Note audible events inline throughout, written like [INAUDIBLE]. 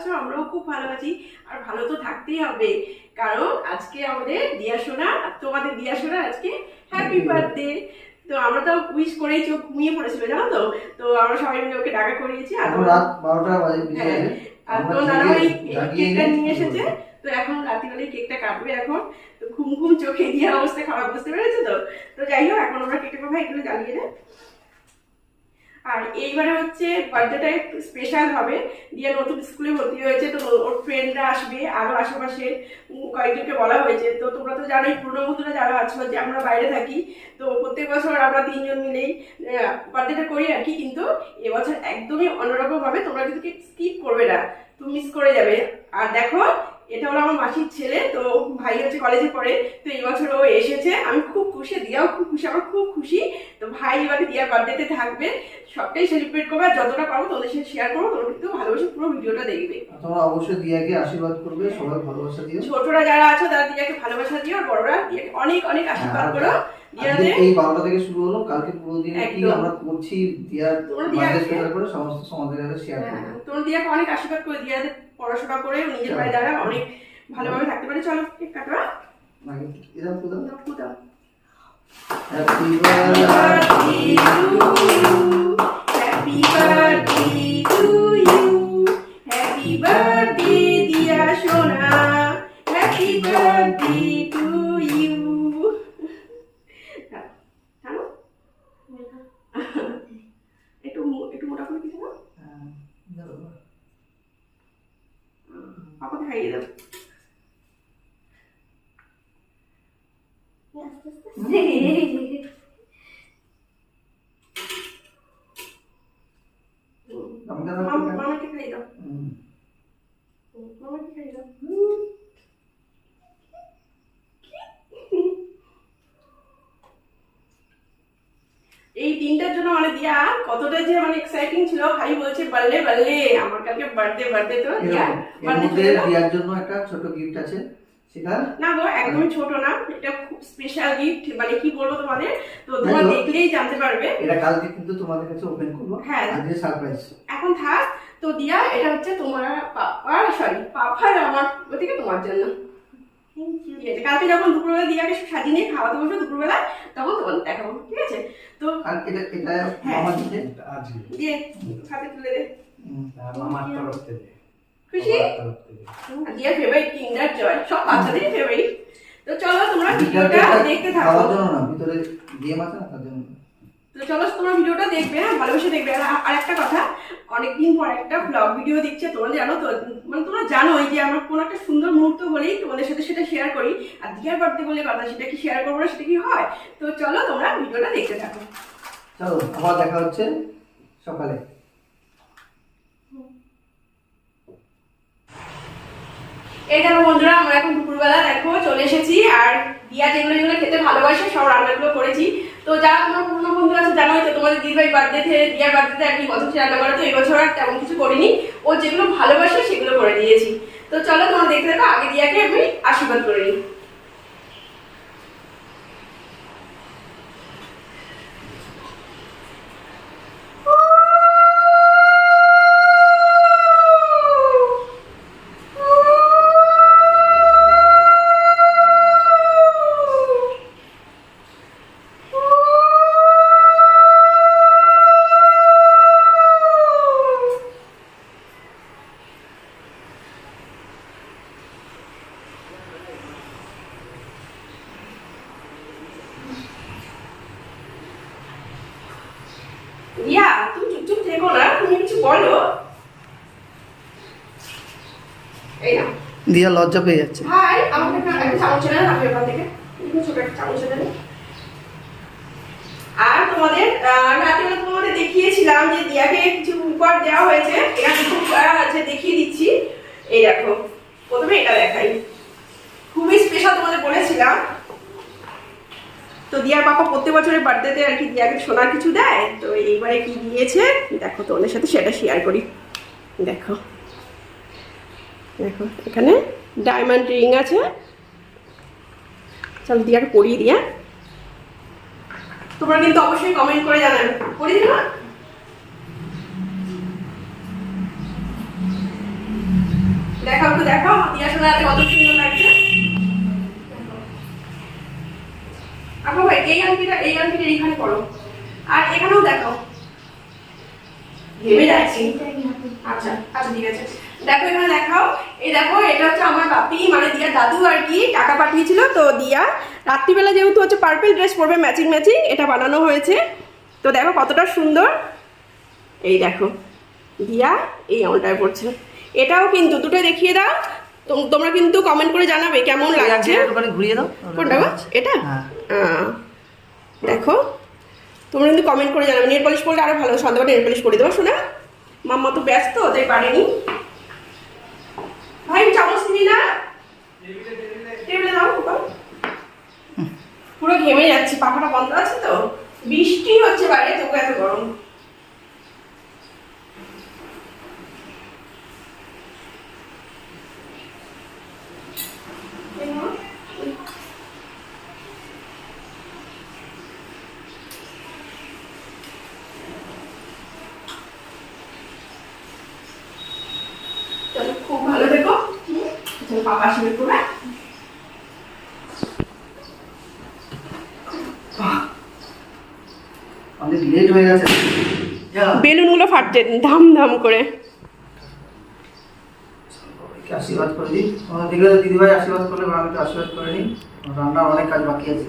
আছো? আমরাও খুব ভালো আছি। আর ভালো তো থাকতেই হবে। কারণ আজকে আমাদের দিয়া শোনা আর তোমাদের দিয়া শোনা আজকে হ্যাপি বার্থডে তো আমরা তো উইশ করেই চোখ ঘুমিয়ে পড়েছিল জানো তো? তো আমরা সবাই মিলে ওকে ডাকা করিয়েছি। আর রাত বারোটা বাজে হ্যাঁ, আর তো দাদাভাই জাগিয়ে কেকটা নিয়ে নিয়ে এসেছে। তো এখন রাত্রিবেলায় কেকটা কাটবে এখন। তো ঘুম ঘুম চোখে দিয়ে অবস্থা খারাপ বুঝতে পেরেছ তো? তো যাই হোক এখন আমরা কেকটা ভাই এগুলো জ্বালিয়ে দেয় আর এইবারে হচ্ছে বার্থডেটা একটু স্পেশাল হবে। দিয়ে নতুন স্কুলে ভর্তি হয়েছে, তো ওর ফ্রেন্ডরা আসবে। আরও আশেপাশে কয়েকজনকে বলা হয়েছে। তো তোমরা তো জানোই, পুরনো বন্ধুরা যারা আছো যে আমরা বাইরে থাকি, তো প্রত্যেক বছর আমরা তিনজন মিলেই বার্থডেটা করি আর কি। কিন্তু এবছর একদমই অন্যরকম হবে তোমরা কিন্তু স্কিপ করবে না। তুমি মিস করে যাবে। আর দেখো এটা হলো আমার মাসির ছেলে তো ভাই হচ্ছে কলেজে পড়ে তো এই বছর ও এসেছে। আমি খুব খুশি দিয়াও খুব খুশি আমার খুব খুশি। তো ভাই এবারে দিয়ার বার্থডেতে থাকবে। সবটাই সেলিব্রেট করবে আর যতটা পারব তোমাদের সাথে শেয়ার করব তোমরা কিন্তু ভালোবেসে পুরো ভিডিওটা দেখবে। তোমরা অবশ্যই দিয়াকে আশীর্বাদ করবে সবাই ভালোবাসা দিও। ছোটরা যারা আছো তারা দিয়াকে ভালোবাসা দিও আর বড়রা দিয়াকে অনেক অনেক আশীর্বাদ হ্যাঁ, করো। এই বারোটা থেকে শুরু হলো কালকে পুরো দিনে কি আমরা করছি দিয়ার করে সমস্ত সমাজের কাছে শেয়ার হ্যাঁ, করব। তোমরা দিয়াকে অনেক আশীর্বাদ করে দিয়াতে পড়াশোনা করে নিজের পায়ে দাঁড়া অনেক ভালোভাবে থাকতে পারে চলো কেক কাটো এরকম তো কোথাও Happy birthday to you. Happy birthday to you. Happy birthday, dear Shona. Happy birthday to you. creative birthday birthday আমার কালকে বার্থডে বার্থডে তো। দিয়ার জন্য একটা ছোট গিফট আছে সেটা না গো একদমই ছোট না এটা খুব স্পেশাল গিফট মানে কি বলব তোমাদের তো তোমরা দেখলেই জানতে পারবে এটা কালকে কিন্তু তোমাদের কাছে ওপেন করব হ্যাঁ। আজকে সারপ্রাইজ এখন থাক তো দিয়া এটা হচ্ছে তোমার পাপার সরি পাপার আমার ওদিকে তোমার জন্য ঠিক আছে কালকে যখন দুপুরবেলা দিয়াকে সাজিয়ে নিয়ে খাওয়াতে বসবে দুপুরবেলা তখন তোমাদের দেখাবো ঠিক আছে? তো এটা এটা হ্যাঁ। আমার দিকে? দিয়ে হাতে তুলে দে। হুম। আমার তরফ থেকে। খুশি? আমার তরফ থেকে। আর ফেভারিট কিন্ডার জয় সব বাচ্চাদের ফেভারিট তো চলো তোমরা ভিডিওটা দেখতে খাওয়ার থাকো জন্য না ভিতরে গেম আছে না তার জন্য। তো চলো তোমরা ভিডিওটা দেখবে হ্যাঁ ভালোবেসে দেখবে। আর একটা কথা অনেকদিন পর একটা ব্লগ ভিডিও দিচ্ছে তোমরা জানো তো মানে তোমরা জানো যে আমার কোনো একটা সুন্দর মুহূর্ত হলেই তোমাদের সাথে সেটা শেয়ার করি। আর দিয়ার বার্থডে বলে কথা সেটা কি শেয়ার করব না সেটা কি হয়? তো চলো তোমরা ভিডিওটা দেখতে থাকো। চলো আবার দেখা হচ্ছে সকালে। এই দেখো বন্ধুরা আমরা এখন দুপুরবেলা দেখো চলে এসেছি। আর দিয়া যেগুলো যেগুলো খেতে ভালোবাসে সব রান্নাগুলো করেছি। তো যারা তোমার পুরনো বন্ধু আছে, জানোই তো তোমাদের দিদিভাই বার্থডেতে দিয়ার বার্থডেতে আর কি কত কিছু রান্না করা, তো এই বছর আর তেমন কিছু করিনি। ও যেগুলো ভালোবাসে, সেগুলো করে দিয়েছি। তো চলো তোমরা দেখতে থাকো, আগে দিয়াকে আমি আশীর্বাদ করে নিই। দিয়া লজ্জা পেয়ে যাচ্ছে। আর এই দেখো, প্রথমে এটা খুবই স্পেশাল তোমাদের বলেছিলাম। তো দিয়ার প্রত্যেক বছরের আর কি দিয়াকে সোনার কিছু দেয়। তো এইবারে কি দিয়েছে? দেখো তোমাদের সাথে সেটা শেয়ার করি। দেখো। দেখো, এখানে ডায়মন্ড রিং আছে। চলো দিয়ে আর পরিয়ে দিয়া হ্যাঁ? তোমরা কিন্তু অবশ্যই কমেন্ট করে জানাবে। পরিয়ে দেখাও তো, দেখাও। কত সুন্দর লাগছে। ভাই, এই এই করো আর এখানেও দেখাও। ভেবে যাচ্ছি আচ্ছা আচ্ছা ঠিক আছে। দেখো এখানে দেখাও। এই দেখো এটা হচ্ছে আমার বাপি মানে দিয়া দাদু আর কি টাকা পাঠিয়েছিল। তো দিয়া রাত্রিবেলা যেহেতু হচ্ছে পার্পেল ড্রেস পরবে ম্যাচিং ম্যাচিং এটা বানানো হয়েছে। তো দেখো কতটা সুন্দর। এই দেখো দিয়া এই আমলটায় পড়ছে। এটাও কিন্তু দুটো দেখিয়ে দাও। তোম- তোমরা কিন্তু কমেন্ট করে জানাবে কেমন লাগছে। ঘুরিয়ে দাও। কোনটা এটা? হ্যাঁ। দেখো। তোমরা কিন্তু কমেন্ট করে জানাবে। নেল পলিশ করলে আরও ভালো সন্ধ্যাবেলা নেল পলিশ করে দেবো শোনা? মাম্মা তো ব্যস্ত তাই পারেনি চামচ টেবিলে দাও পুরো ঘেমে যাচ্ছে পাখাটা বন্ধ আছে তো? বৃষ্টি হচ্ছে বাইরে তবু এত গরম চলো খুব ভালো থেকো বেলুনগুলো ফাটছে ধাম ধাম করে। আশীর্বাদ করে দিই দিদিভাই আশীর্বাদ করলে তো আশীর্বাদ করে নিই রান্না অনেক কাজ বাকি আছে।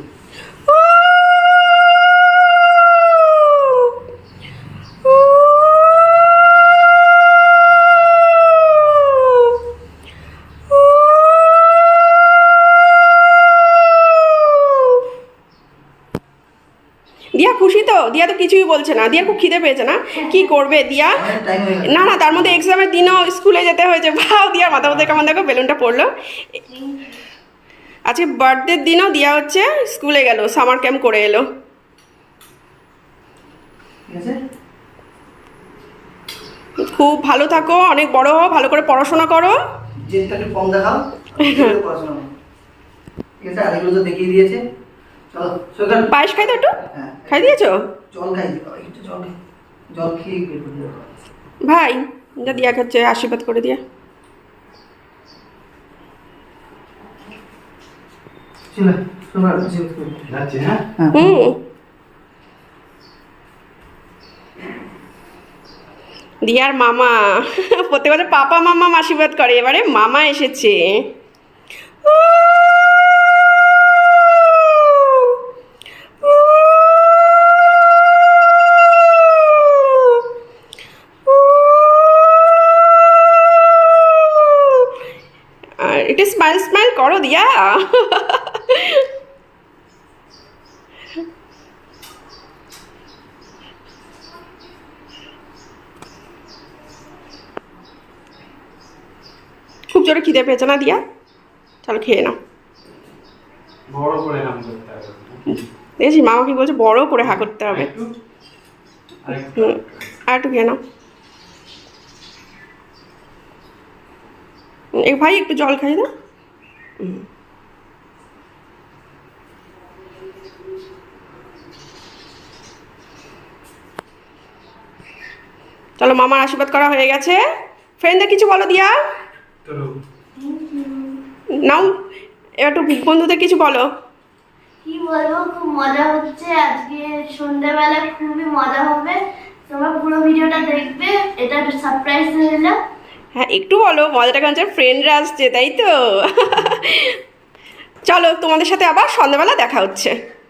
খুশি তো? দিয়া তো কিছুই বলছে না। দিয়া খুব খিদে পেয়েছে না? কি করবে দিয়া? না না তার মধ্যে এক্সামের দিনও স্কুলে যেতে হয়েছে। ভাও দিয়া মাথা মধ্যে কেমন দেখো বেলুনটা পড়ল। আজকে বার্থডের দিনও দিয়া হচ্ছে স্কুলে গেল সামার ক্যাম্প করে এলো। খুব ভালো থাকো অনেক বড় হও ভালো করে পড়াশোনা করো। কম দেখাও [LAUGHS] পড়াশোনা দেখিয়ে দিয়েছে। পায়েস খাই তো একটু? হ্যাঁ। খাই দিয়েছ? জল খাই একটু জল খাই। যাবে। ভাই যা দিয়া খাচ্ছে আশীর্বাদ করে দিয়া। হ্যাঁ? হ্যাঁ। দিয়ার মামা প্রত্যেক বছর পাপা মামা আশীর্বাদ করে এবারে মামা এসেছে। আর একটু স্মাইল স্মাইল করো দিয়া খুব জোরে খিদে পেয়েছে না দিয়া? চলো খেয়ে নাও। বড় করে নাম দেখেছি মামা কি বলছে বড় করে হা করতে হবে। আর একটু খেয়ে নাও। এই ভাই একটু জল খাই না। চলো মামার আশীর্বাদ করা হয়ে গেছে। ফ্রেন্ডদের কিছু বলো দিয়া। নাও একটু বন্ধুদের কিছু বলো। কি বলব, খুব মজা হচ্ছে। আজকে সন্ধ্যাবেলা খুবই মজা হবে। তোমরা পুরো ভিডিওটা দেখবে, এটা সারপ্রাইজ রইল হ্যাঁ একটু বলো মজাটা কারণ ফ্রেন্ডরা আসছে, তাই তো? চলো, তোমাদের সাথে আবার সন্ধ্যাবেলা দেখা হচ্ছে।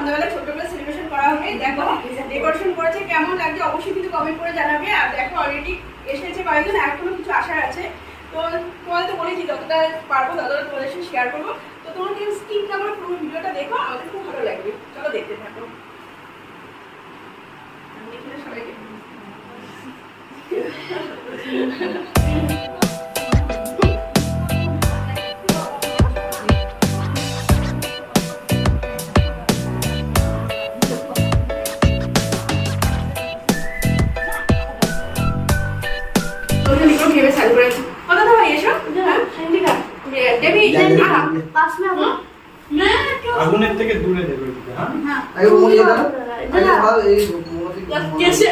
সন্ধ্যাবেলা ছোট করে সেলিব্রেশন করা হবে। দেখো ডেকোরেশন করেছে, কেমন লাগছে অবশ্যই কিন্তু কমেন্ট করে জানাবে। আর দেখো অলরেডি এসেছে কয়েকজন, এখনও কিছু আশা আছে। তো তোমাদের তো বলেছি, যতটা পারব, ততটা তোমাদের সাথে শেয়ার করব। তো তোমরা কিন্তু স্কিপ পুরো ভিডিওটা দেখো, আমাদের খুব ভালো লাগবে। চলো দেখতে থাকো। সবাইকে পাস না না আগুনের থেকে দূরে দেবে ওইদিকে হ্যাঁ হ্যাঁ আরে ওই দাও আরে ভাব এই মোমবাতি কেসে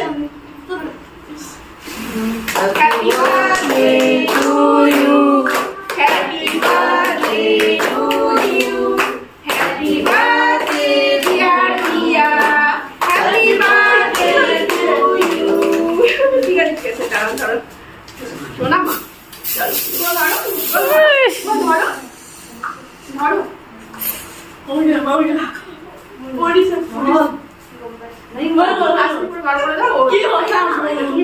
Happy birthday to you. Happy birthday to you. Happy birthday, dear Tia. Happy birthday to you. ঠিক আছে ঠিক আছে দাঁড়াও দাঁড়াও শোনা চলো চলো ধরো। ওইটা কি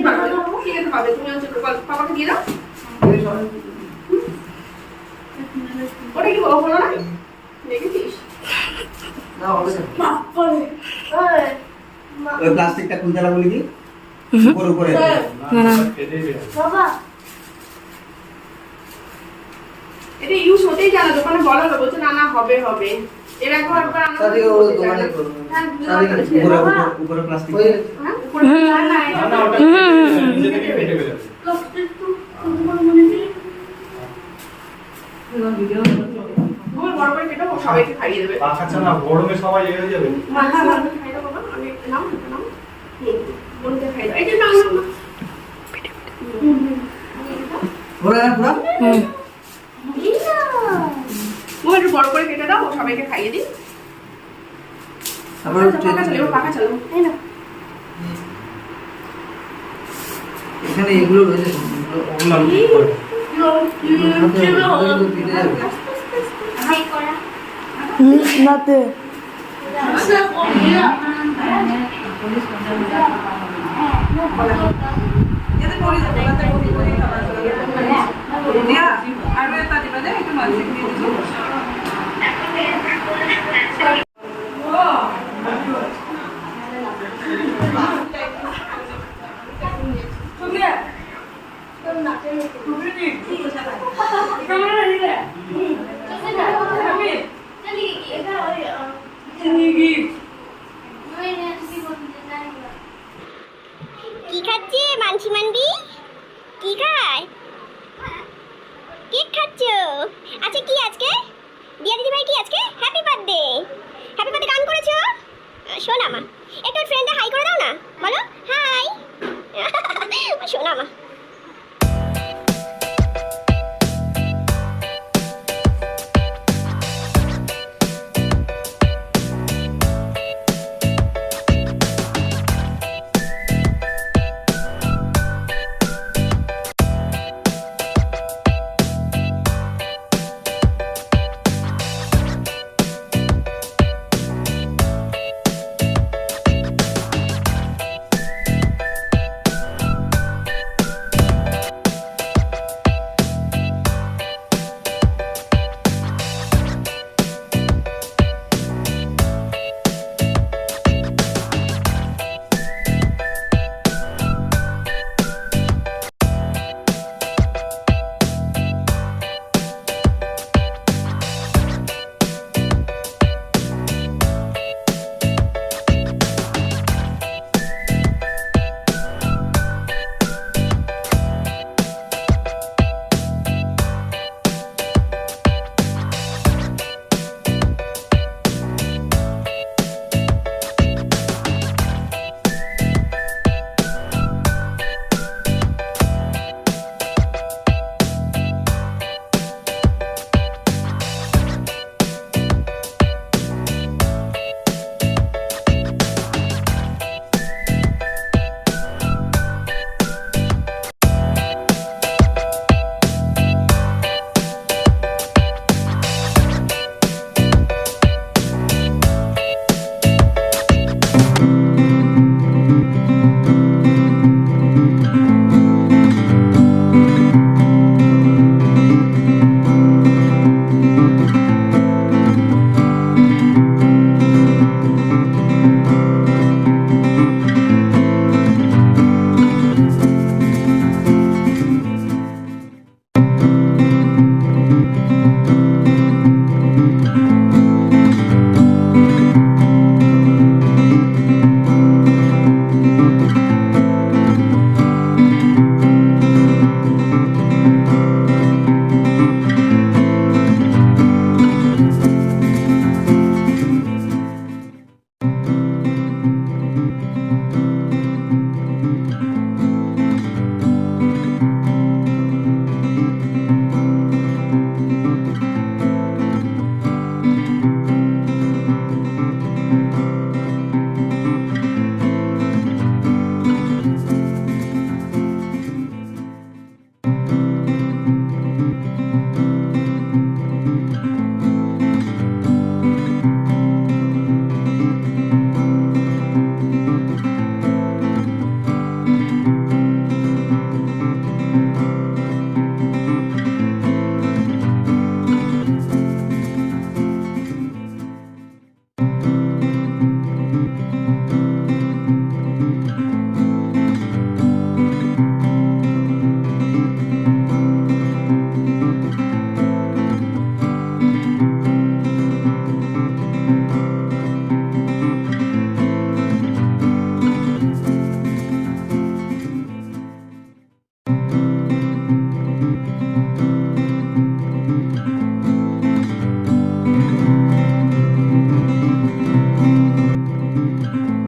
প্লাস্টিকটা কোন জায়গা বলি উপরে উপরে। বাবা। দোকানে বলা হলো বলছে না না হবে হবে। এর আগে একবার আমরা হ্যাঁ, উপরে প্লাস্টিক সবাইকে খাইয়ে দেবে। গরমে সবাই হয়ে যাবে। নাও নাও। বোনকে খাইয়ে দাও। এই যে নাও। পুরো পুরো সবাইকে খাইয়ে দিই আবার পাখা না এখানে এগুলো রয়েছে আর একটু মাঝে দিয়ে দিচ্ছি শোনা মা একটু ফ্রেন্ডে হাই করে দাও না বলো হাই শোনা মা